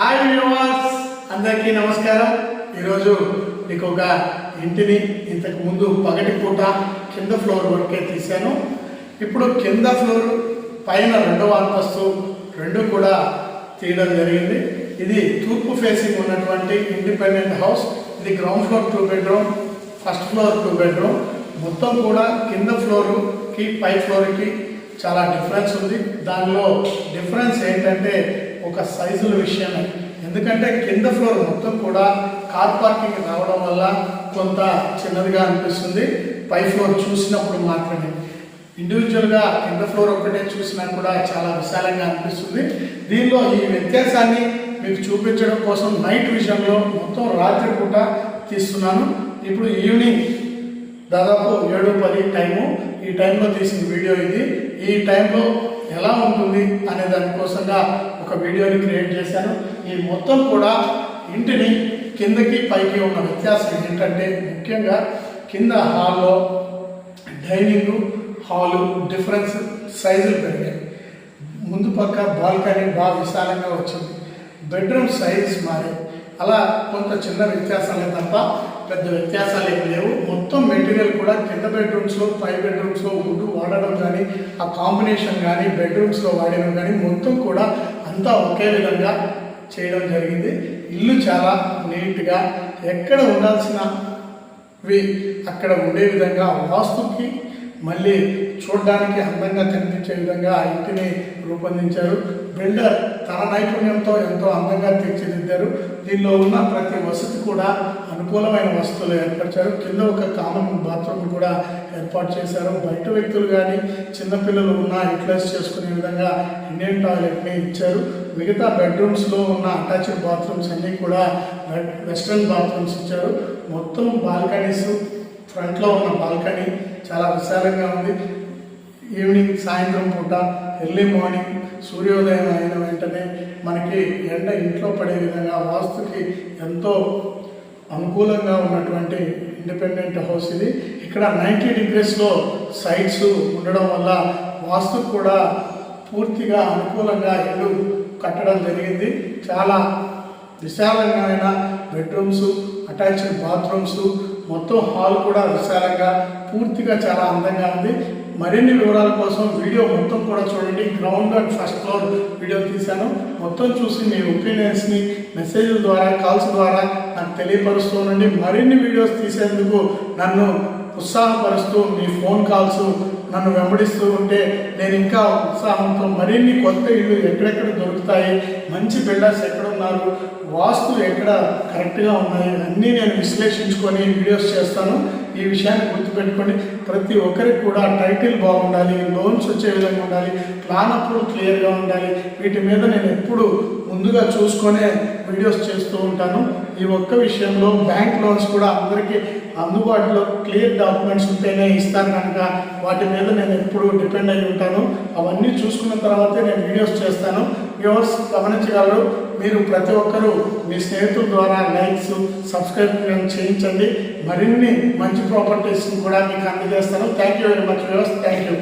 Hi viewers అందరికీ నమస్కారం. ఈరోజు మీకు ఒక ఇంటిని ఇంతకు ముందు పగటి పూట కింద ఫ్లోర్ వరకే తీశాను. ఇప్పుడు కింద ఫ్లోర్ పైన రెండవ అంతస్తు రెండు కూడా తీయడం జరిగింది. ఇది తూర్పు ఫేసింగ్ ఉన్నటువంటి ఇండిపెండెంట్ హౌస్ ఇది ground floor two bedroom first floor two bedroom మొత్తం కూడా కింద ఫ్లోర్కి పై ఫ్లోర్కి చాలా డిఫరెన్స్ ఉంది. దానిలో డిఫరెన్స్ ఏంటంటే ఒక సైజుల విషయమే. ఎందుకంటే కింద ఫ్లోర్ మొత్తం కూడా కార్ పార్కింగ్ రావడం వల్ల కొంత చిన్నదిగా అనిపిస్తుంది. పై ఫ్లోర్ చూసినప్పుడు మాత్రమే. ఇండివిజువల్గా కింద ఫ్లోర్ ఒక్కటే చూసినా కూడా చాలా విశాలంగా అనిపిస్తుంది. దీనిలో ఈ వ్యత్యాసాన్ని మీకు చూపించడం కోసం నైట్ విషయంలో మొత్తం రాత్రి పూట తీస్తున్నాను. ఇప్పుడు ఈవినింగ్ దాదాపు ఏడు పది టైము. ఈ టైంలో తీసిన వీడియో ఇది. ఈ టైంలో ఎలా ఉంటుంది అనే దానికోసంగా ఒక వీడియోని క్రియేట్ చేశాను. ఈ మొత్తం కూడా ఇంటిని కిందకి పైకి ఉన్న వ్యత్యాసం ఏంటంటే ముఖ్యంగా కింద హాల్లో డైనింగ్ హాలు డిఫరెన్స్ సైజులు పెరిగాయి. ముందు పక్క బాల్కనీ బాగా విశాలంగా వచ్చింది. బెడ్రూమ్ సైజ్ మారి అలా కొంత చిన్న వ్యత్యాసాలే తప్ప పెద్ద వ్యత్యాసాలు ఏమి లేవు. మొత్తం మెటీరియల్ కూడా కింద బెడ్రూమ్స్లో పై బెడ్రూమ్స్లో వుడ్ వాడడం కానీ ఆ కాంబినేషన్ కానీ బెడ్రూమ్స్లో వాడడం కానీ మొత్తం కూడా అంతా ఒకే విధంగా చేయడం జరిగింది. ఇల్లు చాలా నీట్గా ఎక్కడ ఉండాల్సినవి అక్కడ ఉండే విధంగా వాస్తుకి మళ్ళీ చూడడానికి అందంగా కనిపించే విధంగా ఆ ఇంటిని రూపొందించారు. బిల్డర్ తన నైపుణ్యంతో ఎంతో అందంగా తీర్చిదిద్దారు. దీనిలో ఉన్న ప్రతి వసతి కూడా అనుకూలమైన వసతులు ఏర్పరిచారు. కింద ఒక కామన్ బాత్రూమ్ కూడా ఏర్పాటు చేశారు. బయట వ్యక్తులు కానీ చిన్నపిల్లలు ఉన్నా యూటిలైజ్ చేసుకునే విధంగా ఇండియన్ టాయిలెట్ని ఇచ్చారు. మిగతా బెడ్రూమ్స్లో ఉన్న అటాచ్డ్ బాత్రూమ్స్ అన్నీ కూడా వెస్ట్రన్ బాత్రూమ్స్ ఇచ్చారు. మొత్తం బాల్కనీస్ ఫ్రంట్లో ఉన్న బాల్కనీ చాలా విశాలంగా ఉంది. ఈవినింగ్ సాయంత్రం పూట ఎర్లీ మార్నింగ్ సూర్యోదయం అయిన వెంటనే మనకి ఎండ ఇంట్లో పడే విధంగా వాస్తుకి ఎంతో అనుకూలంగా ఉన్నటువంటి ఇండిపెండెంట్ హౌస్ ఇది. ఇక్కడ నైంటీ డిగ్రీస్లో సైడ్స్ ఉండడం వల్ల వాస్తు కూడా పూర్తిగా అనుకూలంగా ఇల్లు కట్టడం జరిగింది. చాలా విశాలమైన బెడ్రూమ్స్ అటాచ్డ్ బాత్రూమ్స్ మొత్తం హాల్ కూడా విశాలంగా పూర్తిగా చాలా అందంగా ఉంది. మరిన్ని వివరాల కోసం వీడియో మొత్తం కూడా చూడండి. Ground and first floor video తీశాను. మొత్తం చూసి మీ ఒపీనియన్స్ని మెసేజ్ల ద్వారా కాల్స్ ద్వారా నాకు తెలియపరుస్తూ మరిన్ని వీడియోస్ తీసేందుకు నన్ను ఉత్సాహపరుస్తూ మీ ఫోన్ కాల్స్ నన్ను వెంబడిస్తూ ఉంటే నేను ఇంకా ఉత్సాహంతో మరిన్ని కొత్త ఇళ్ళు ఎక్కడెక్కడ దొరుకుతాయి మంచి బిల్డర్స్ ఎక్కడున్నారు వాస్తు ఎక్కడ కరెక్ట్గా ఉన్నాయి అన్నీ నేను విశ్లేషించుకొని వీడియోస్ చేస్తాను. ఈ విషయాన్ని గుర్తుపెట్టుకొని ప్రతి ఒక్కరికి కూడా టైటిల్ బాగుండాలి లోన్స్ వచ్చే విధంగా ఉండాలి ప్లాన్ అప్పుడు క్లియర్గా ఉండాలి. వీటి మీద నేను ఎప్పుడు ముందుగా చూసుకొనే వీడియోస్ చేస్తూ ఉంటాను. ఈ ఒక్క విషయంలో బ్యాంక్ లోన్స్ కూడా అందరికీ అందుబాటులో క్లియర్ డాక్యుమెంట్స్ ఉంటేనే ఇస్తాను కనుక వాటి మీద నేను ఎప్పుడు డిపెండ్ అయి ఉంటాను. అవన్నీ చూసుకున్న తర్వాతే నేను వీడియోస్ చేస్తాను. వ్యూవర్స్ గమనించగలరు మీరు ప్రతి ఒక్కరూ మీ స్నేహితుల ద్వారా లైక్స్ సబ్స్క్రైబ్ చేయించండి. మరిన్ని మంచి ప్రాపర్టీస్ని కూడా మీకు అందజేస్తాను. Thank you very much viewers. Thank you